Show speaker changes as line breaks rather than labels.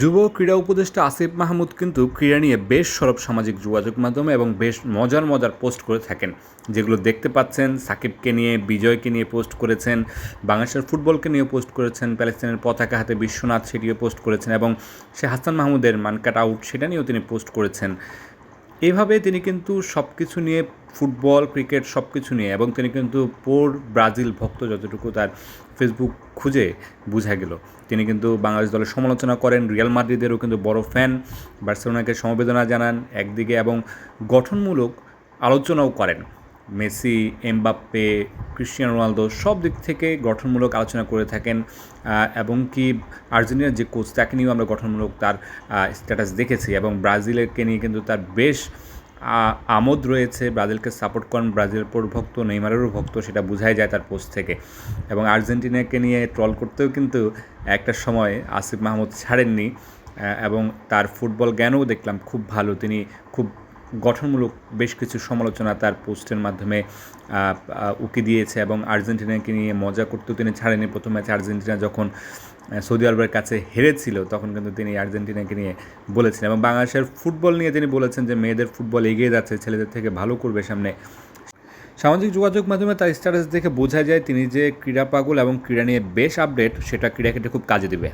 যুব ক্রীড়া উপদেষ্টা আসিফ মাহমুদ কিন্তু ক্রীড়া নিয়ে বেশ সরব সামাজিক যোগাযোগ মাধ্যমে এবং বেশ মজার মজার পোস্ট করে থাকেন, যেগুলো দেখতে পাচ্ছেন, সাকিবকে নিয়ে, বিজয়কে নিয়ে পোস্ট করেছেন, বাংলাদেশের ফুটবলকে নিয়ে পোস্ট করেছেন প্যালেস্তাইনের পতাকা হাতে বিশ্বনাথ সেটিও পোস্ট করেছেন এবং সে হাসান মাহমুদের মানকাট আউট সেটা নিয়েও তিনি পোস্ট করেছেন। এভাবে তিনি কিন্তু সব কিছু নিয়ে ফুটবল, ক্রিকেট সব কিছু নিয়ে এবং তিনি কিন্তু পোর ব্রাজিল ভক্ত যতটুকু তার ফেসবুক খুঁজে বুঝা গেল। তিনি কিন্তু বাংলাদেশ দলের সমালোচনা করেন, রিয়াল মাদ্রিদেরও কিন্তু বড় ফ্যান বার্সেলোনাকে সমবেদনা জানান একদিকে এবং গঠনমূলক আলোচনাও করেন। মেসি, এমবাপ্পে, ক্রিশ্চিয়ান রোনালদো সব দিক থেকে গঠনমূলক আলোচনা করে থাকেন এবং কি আর্জেন্টিনার যে কোচ তাকে নিয়েও আমরা গঠনমূলক তার স্ট্যাটাস দেখেছি এবং ব্রাজিলকে নিয়ে কিন্তু তার বেশ আমোদ রয়েছে। ব্রাজিলকে সাপোর্ট করেন ব্রাজিলের পর ভক্ত নেইমারেরও ভক্ত, সেটা বোঝাই যায় তার পোস্ট থেকে। এবং আর্জেন্টিনাকে নিয়ে ট্রল করতেও কিন্তু একটা সময় আসিফ মাহমুদ ছাড়েননি এবং তার ফুটবল জ্ঞানও দেখলাম খুব ভালো। তিনি খুব গঠনমূলক বেশ কিছু সমালোচনা তার পোস্টের মাধ্যমে উকি দিয়েছে এবং আর্জেন্টিনাকে নিয়ে মজা করতেও তিনি ছাড়েনি। প্রথম ম্যাচে আর্জেন্টিনা যখন সৌদি আরবের কাছে হেরেছিল, তখন কিন্তু তিনি আর্জেন্টিনাকে নিয়ে বলেছেন এবং বাংলাদেশের ফুটবল নিয়ে তিনি বলেছেন যে মেয়েদের ফুটবল এগিয়ে যাচ্ছে, ছেলেদের থেকে ভালো করবে সামনে। সামাজিক যোগাযোগ মাধ্যমে তার স্ট্যাটাস দেখে বোঝা যায় তিনি যে ক্রীড়া পাগল এবং ক্রীড়া নিয়ে বেশ আপডেট সেটা ক্রীড়াকে খুব কাজে দিবে।